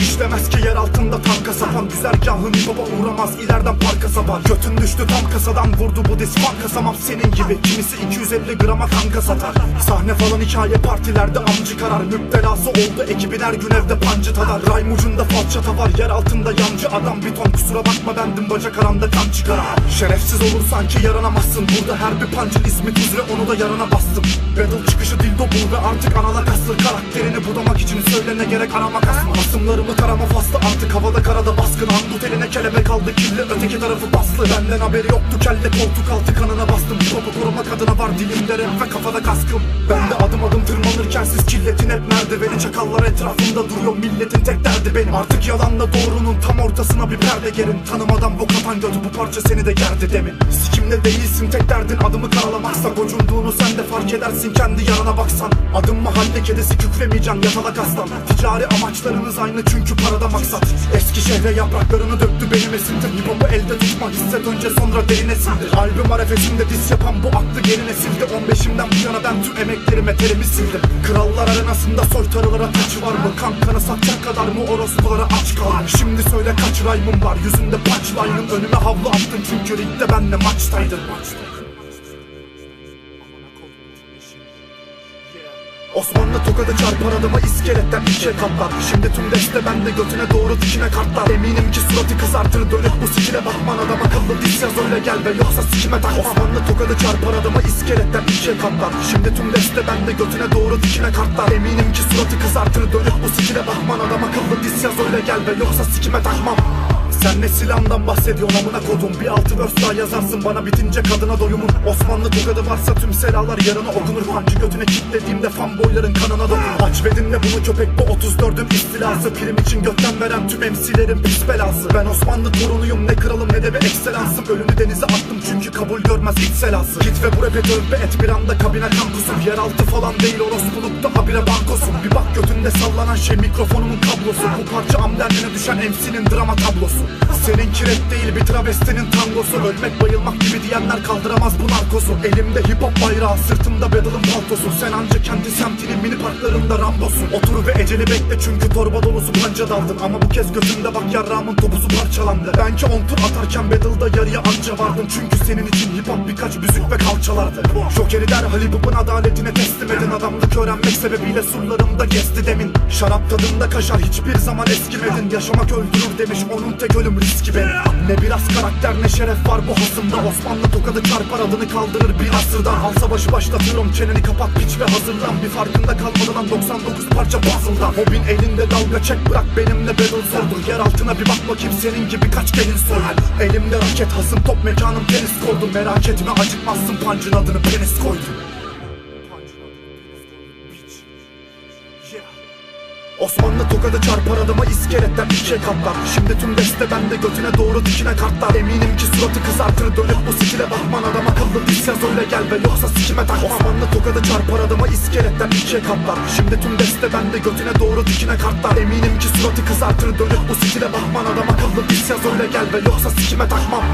Demez ki yer altında tanka sapan Güzergahın baba uğramaz ileriden parka sapar Götün düştü tam kasadan vurdu bu diz banka Samam senin gibi. Kimisi 250 grama kanka satar Sahne falan hikaye partilerde amcı karar. Müptelası oldu ekibin her gün evde pancı tadar Rhyme ucunda falçata var yer altında yancı adam. Bir ton kusura bakma bendim bacak aramda kan çıkar. Şerefsiz olur sanki yaranamazsın. Burada her bir pancın ismi tuzre onu da yarana bastım. Battle çıkışı dildo bul ve artık anala kasır Karakterini budamak için söyle ne gerek arama kasma Hasımlarımı tarama faslı artık havada karada baskın. Handut eline kelebek aldı kirli öteki tarafı baslı Benden haberi yoktu kelle koltuk altı kanına bastım. Topu korumak adına var dilimde rap ve kafada kaskım. Ben de adım adım tırmanırken siz kirletin hep merdiveni. Çakallar etrafımda duruyor milletin tek derdi benim. Artık yalanla doğrunun tam ortasına bir perde gerin Tanımadan bu kafan götü bu parça seni de gerdi demin. Sikimde değilsin tek derdin adımı karalamaksa Gocunduğunu sen de fark edersin kendi yarana baksan. Adım mahalle kedisi kükremeyeceksin yatalak aslan. Ticari amaçlarınız aynı çünkü parada maksat. Eski şehre yapraklarını döktü benim esintim Hip hop'u elde tutmak hisset önce sonra derine sindir Albüm arefesinde diss yapan bu aklı geri nesilde 15'imden bu yana ben tüm emeklerime terimi sildim. Krallar arenasında soytarılara taç var mı? Kan kanı satacak kadar mı? Orospulara aç kalmış Şimdi söyle kaç rhyme'ım var? Yüzünde punchline'ın Önüme havlu attın. Çünkü ringde benle maçtaydın Osmanlı tokadı çarpar adama iskeletten ikiye katlar Şimdi tüm deste bende götüne doğru dikine kartlar Eminim ki suratı kızartır dönüp bu sikine bakman Adam akıllı diz yaz öyle gel ve yoksa sikime takma. Osmanlı tokadı çarpar adama iskeletten ikiye katlar Şimdi tüm deste bende götüne doğru dikine kartlar Eminim ki suratı kızartır dönüp bu sikine bakman Adam akıllı diz öyle gel ve yoksa sikime takmam sen ne silahından bahsediyorsun amına kodum? Bir altı verse daha yazarsın bana bitince kadına doyumun. Osmanlı tokadı varsa tüm selalar yarına okunur. Hancı götüne kitlediğimde fanboyların kanına dokun Aç ve bunu köpek bu 34'ün istilası. Prim için gökten veren tüm MC'lerin pis belası. Ben Osmanlı torunuyum ne kralım ne de bir ekselansım Ölümü denize attım çünkü kabul görmez hiç selası. Git ve bu rap'e tövbe et bir anda kabine kan kusur Yeraltı falan değil orospulukta habire bankosun götünde sallanan şey mikrofonumun kablosu Bu parça am derdine düşen MC'nin drama tablosu. Senin kiret değil bir travestinin tangosu. Ölmek bayılmak gibi diyenler kaldıramaz bu narkosu. Elimde hip hop bayrağı sırtımda battle'ın paltosu. Sen anca kendi semtinin mini parklarında rambosun. Otur ve eceli bekle çünkü torba dolusu panca daldın. Ama bu kez gözümde bak yarrağımın topuzu parçalandı. Ben ki on tur atarken battle'da yarıya anca vardım Çünkü senin için hip hop birkaç büzük ve kalçalardı. Joker'i derhal hip hop'un adaletine teslim edin. Adamlık öğrenmek sebebiyle surlarımda gezdi demin. Şarap tadında kaşar hiçbir zaman eskimedin. Yaşamak öldürür demiş onun tek ölüm riski benim Ne biraz karakter ne şeref var bu hasımda. Osmanlı tokadı çarpar adını kaldırır bir asırdan Al savaşı başlatırım çeneni kapat piç ve hazırlan. Bir farkında kalmadan lan 99 parça puzzle'dan Hobin elinde dalga çek bırak benimle battle sordur Yer altına bir bak bakayım senin gibi kaç gelin soyar Elimde raket hasım top mekanım tenis kordu. Merak etme acıkmazsın pancın adını penis koydum Osmanlı tokadı çarpar adama iskeletten ikiye katlar Şimdi tüm deste bende götüne doğru dikine kartlar. Eminim ki suratı kızartır dönüp bu sikile bakman Adam akıllı diz yaz öyle gel ve yoksa sikime takma. Osmanlı tokadı çarpar adama iskeletten ikiye katlar Şimdi tüm deste bende götüne doğru dikine kartlar. Eminim ki suratı kızartır dönüp bu sikile bakman Adam akıllı diz yaz öyle gel ve yoksa sikime takmam